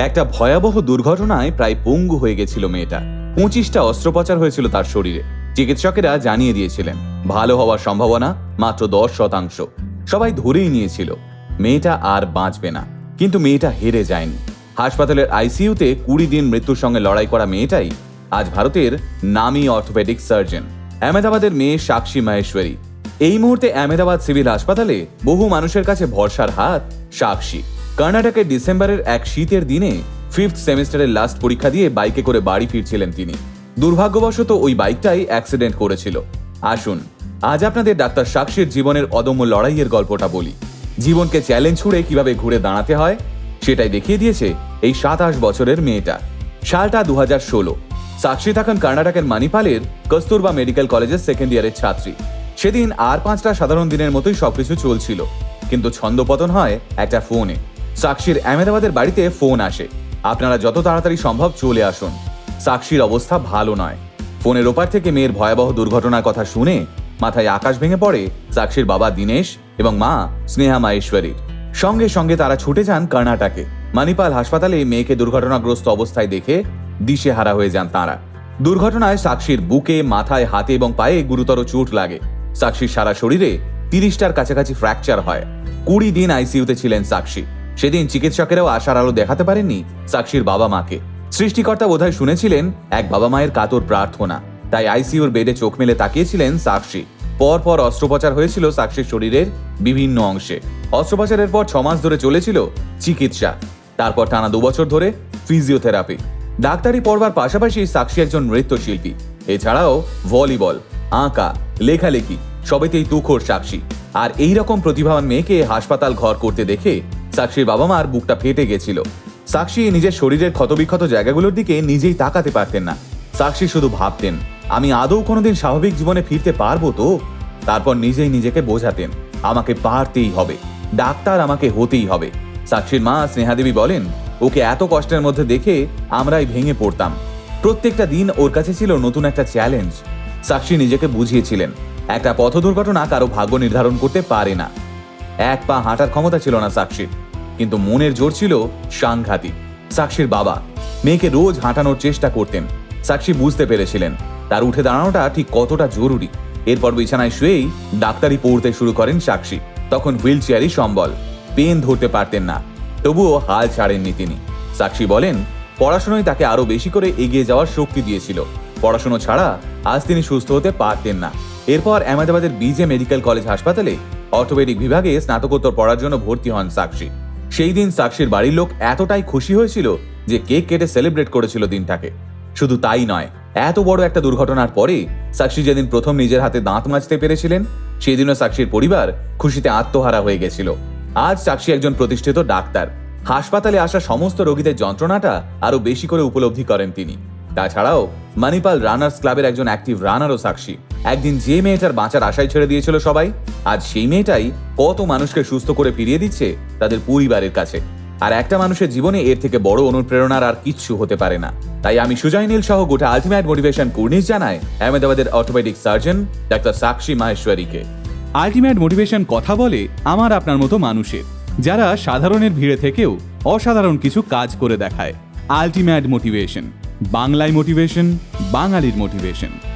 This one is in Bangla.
একটা ভয়াবহ দুর্ঘটনায় প্রায় পঙ্গু হয়ে গেছিল মেয়েটা। পঁচিশটা অস্ত্রোপচার হয়েছিল তার শরীরে। চিকিৎসকেরা জানিয়ে দিয়েছিলেন, ভালো হওয়ার সম্ভাবনা মাত্র দশ শতাংশ। সবাই ধরেই নিয়েছিল, মেয়েটা আর বাঁচবে না। কিন্তু মেয়েটা হেরে যায়নি। হাসপাতালের আইসিইউতে কুড়ি দিন মৃত্যুর সঙ্গে লড়াই করা মেয়েটাই আজ ভারতের নামী অর্থোপেডিক সার্জন। আহমেদাবাদের মেয়ে সাক্ষী মাহেশ্বরী। এই মুহূর্তে আহমেদাবাদ সিভিল হাসপাতালে বহু মানুষের কাছে ভরসার হাত সাক্ষী। কর্ণাটকের ডিসেম্বরের এক শীতের দিনে ফিফথ সেমিস্টারের লাস্ট পরীক্ষা দিয়ে বাইকে করে বাড়ি ফিরছিলেন তিনি। দুর্ভাগ্যবশত ওই বাইকটাই অ্যাক্সিডেন্ট করেছিল। আসুন, আজ আপনাদের ডাক্তার সাক্ষীর জীবনের অদম্য লড়াইয়ের গল্পটা বলি। জীবনকে চ্যালেঞ্জ ছুড়ে কীভাবে ঘুরে দাঁড়াতে হয়, সেটাই দেখিয়ে দিয়েছে এই সাতাশ বছরের মেয়েটা। সালটা দু হাজার ষোলো। সাক্ষী থাকেন কর্ণাটকের মানিপালের কস্তুরবা মেডিকেল কলেজের সেকেন্ড ইয়ারের ছাত্রী। সেদিন আর পাঁচটা সাধারণ দিনের মতোই সবকিছু চলছিল, কিন্তু ছন্দপতন হয় একটা ফোনে সাক্ষীর আহমেদাবাদের বাড়িতে ফোন আসে। আপনারা যত তাড়াতাড়ি সম্ভব চলে আসুন। সাক্ষীর অবস্থা ভালো নয়। ফোনের ওপার থেকে মেয়ের ভয়াবহ দুর্ঘটনার কথা শুনে মাথায় আকাশ ভেঙে পড়ে সাক্ষীর বাবা দীনেশ এবং মা স্নেহা মাহেশ্বরীর। সঙ্গে সঙ্গে তারা ছুটে যান কর্ণাটকে মানিপাল হাসপাতালে মেয়েকে দুর্ঘটনাগ্রস্ত অবস্থায় দেখে দিশেহারা হয়ে যান তাঁরা। দুর্ঘটনায় সাক্ষীর বুকে, মাথায়, হাতে এবং পায়ে গুরুতর চোট লাগে। সাক্ষীর সারা শরীরে তিরিশটার কাছাকাছি ফ্র্যাকচার হয়। কুড়ি দিন আইসিইউতে ছিলেন সাক্ষী। সেদিন চিকিৎসকেরাও আশার আলো দেখাতে পারেননি সাক্ষীর বাবা মাকে। সৃষ্টিকর্তা বোধহয় শুনেছিলেন এক বাবা মায়ের কাতর প্রার্থনা। তাই আইসিইউর বেডে চোখ মেলে তাকিয়েছিলেন সাক্ষী। পর পর অস্ত্রোপচার হয়েছিল সাক্ষীর শরীরের বিভিন্ন অংশে। অস্ত্রোপচারের পর ছমাস ধরে চলেছিল চিকিৎসা। তারপর টানা দুবছর ধরে ফিজিওথেরাপি। ডাক্তারি পড়বার পাশাপাশি সাক্ষী একজন নৃত্যশিল্পী। এছাড়াও ভলিবল, আঁকা, লেখালেখি, সবেতেই তুখোর সাক্ষী। আর এই রকম প্রতিভাবান মেয়েকে হাসপাতাল ঘর করতে দেখে সাক্ষীর বাবা মার বুকটা ফেটে গেছিল। সাক্ষী নিজের শরীরের ক্ষতবিক্ষত জায়গাগুলোর দিকে নিজেই তাকাতে পারতেন না। সাক্ষী শুধু ভাবতেন, আমি আদৌ কোনোদিন স্বাভাবিক জীবনে ফিরতে পারব তো? তারপর নিজেই নিজেকে বোঝাতেন, আমাকে পারতেই হবে, ডাক্তার আমাকে হতেই হবে। সাক্ষীর মা স্নেহাদেবী বলেন, ওকে এত কষ্টের মধ্যে দেখে আমরাই ভেঙে পড়তাম। প্রত্যেকটা দিন ওর কাছে ছিল নতুন একটা চ্যালেঞ্জ। সাক্ষী নিজেকে বুঝিয়েছিলেন, একটা পথ দুর্ঘটনা কারও ভাগ্য নির্ধারণ করতে পারে না। এক পা হাঁটার ক্ষমতা ছিল না সাক্ষীর। কিন্তু মনের জোর ছিল সাংঘাতিক। সাক্ষীর বাবা, মেয়েকে রোজ হাঁটানোর চেষ্টা করতেন। সাক্ষী বুঝতে পেরেছিলেন, তার উঠে দাঁড়ানোটা ঠিক কতটা জরুরি। এরপর বিছানায় শুয়েই ডাক্তারি পড়তে শুরু করেন সাক্ষী। তখন হুইল চেয়ারই সম্বল, পেন ধরতে পারতেন না, তবুও হাল ছাড়েননি তিনি। সাক্ষী বলেন পড়াশোনায় তাকে আরও বেশি করে এগিয়ে যাওয়ার শক্তি দিয়েছিল। পড়াশোনা ছাড়া আজ তিনি সুস্থ হতে পারতেন না। এরপর আহমেদাবাদের বিজে মেডিকেল কলেজ হাসপাতালে অর্থোপেডিক বিভাগে স্নাতকোত্তর পড়ার জন্য ভর্তি হন সাক্ষী। সেই দিন সাক্ষীর বাড়ির লোক এতটাই খুশি হয়েছিল যে কেক কেটে সেলিব্রেট করেছিল দিনটাকে। শুধু তাই নয়, এত বড় একটা দুর্ঘটনার পরে সাক্ষী যেদিন প্রথম নিজের হাতে দাঁত মাজতে পেরেছিলেন, সেদিনও সাক্ষীর পরিবার খুশিতে আত্মহারা হয়ে গেছিল। আজ সাক্ষী একজন প্রতিষ্ঠিত ডাক্তার। হাসপাতালে আসা সমস্ত রোগীদের যন্ত্রণাটা আরও বেশি করে উপলব্ধি করেন তিনি। তাছাড়াও মানিপাল রানার্স ক্লাবের একজন অ্যাক্টিভ রানারও সাক্ষী। একদিন যে মেয়েটার বাঁচার আশায় ছেড়ে দিয়েছিল সবাই, আজ সেই মেয়েটাই কত মানুষকে সুস্থ করে ফিরিয়ে দিচ্ছে তাদের পরিবারের কাছে। আর একটা মানুষের জীবনে এর থেকে বড় অনুপ্রেরণার আর কিচ্ছু হতে পারে না। তাই আমি সুজয় নীল সহ গোটা আলটিমেট মোটিভেশন কুর্নিশ জানায় আহমেদাবাদের অর্থোপেডিক সার্জন ডাক্তার সাক্ষী মাহেশ্বরীকে। আলটিমেট মোটিভেশন কথা বলে আমার আপনার মতো মানুষের, যারা সাধারণের ভিড়ে থেকেও অসাধারণ কিছু কাজ করে দেখায়। আলটিমেট মোটিভেশন, বাংলায় মোটিভেশন, বাঙালির মোটিভেশন।